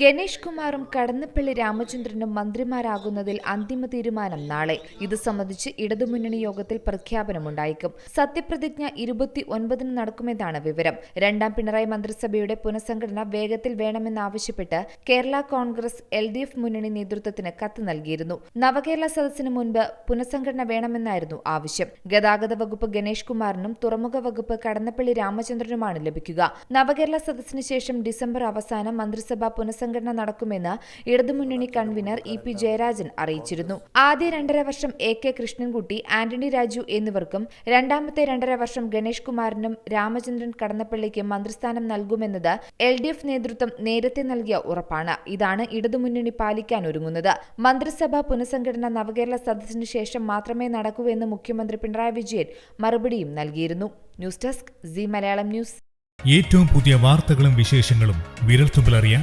ഗണേഷ് കുമാറും കടന്നപ്പള്ളി രാമചന്ദ്രനും മന്ത്രിമാരാകുന്നതിൽ അന്തിമ തീരുമാനം നാളെ. ഇത് സംബന്ധിച്ച് ഇടതുമുന്നണി യോഗത്തിൽ പ്രഖ്യാപനമുണ്ടായേക്കും. സത്യപ്രതിജ്ഞ ഇരുപത്തി ഒൻപതിന് നടക്കുമെന്നാണ് വിവരം. രണ്ടാം പിണറായി മന്ത്രിസഭയുടെ പുനഃസംഘടന വേഗത്തിൽ വേണമെന്നാവശ്യപ്പെട്ട് Kerala Congress L D F മുന്നണി നേതൃത്വത്തിന് കത്ത് നൽകിയിരുന്നു. നവകേരള സദസ്സിന് മുൻപ് പുനഃസംഘടന വേണമെന്നായിരുന്നു ആവശ്യം. ഗതാഗത വകുപ്പ് ഗണേഷ് കുമാറിനും തുറമുഖ വകുപ്പ് കടന്നപ്പള്ളി രാമചന്ദ്രനുമാണ് ലഭിക്കുക. നവകേരള സദസ്സിന് ശേഷം ഡിസംബർ അവസാനം മന്ത്രിസഭാ പുനഃസംഘടന നടക്കുമെന്ന് ഇടതുമുന്നണി കൺവീനർ ഇ പി ജയരാജൻ അറിയിച്ചിരുന്നു. ആദ്യ രണ്ടര വർഷം എ കെ കൃഷ്ണൻകുട്ടി ആന്റണി രാജു എന്നിവർക്കും രണ്ടാമത്തെ രണ്ടര വർഷം ഗണേഷ് കുമാറിനും രാമചന്ദ്രൻ കടന്നപ്പള്ളിക്കും മന്ത്രിസ്ഥാനം നൽകുമെന്നത് എൽ ഡി എഫ് നേതൃത്വം നേരത്തെ നൽകിയ ഉറപ്പാണ്. ഇതാണ് ഇടതുമുന്നണി പാലിക്കാൻ ഒരുങ്ങുന്നത്. മന്ത്രിസഭാ പുനഃസംഘടന നവകേരള സദസ്സിന് ശേഷം മാത്രമേ നടക്കൂ എന്ന് മുഖ്യമന്ത്രി പിണറായി വിജയൻ മറുപടിയും നൽകിയിരുന്നു. News desk C Malayalam news. ഏറ്റവും പുതിയ വാർത്തകളും വിശേഷങ്ങളും വിരൽത്തുമ്പിലറിയാൻ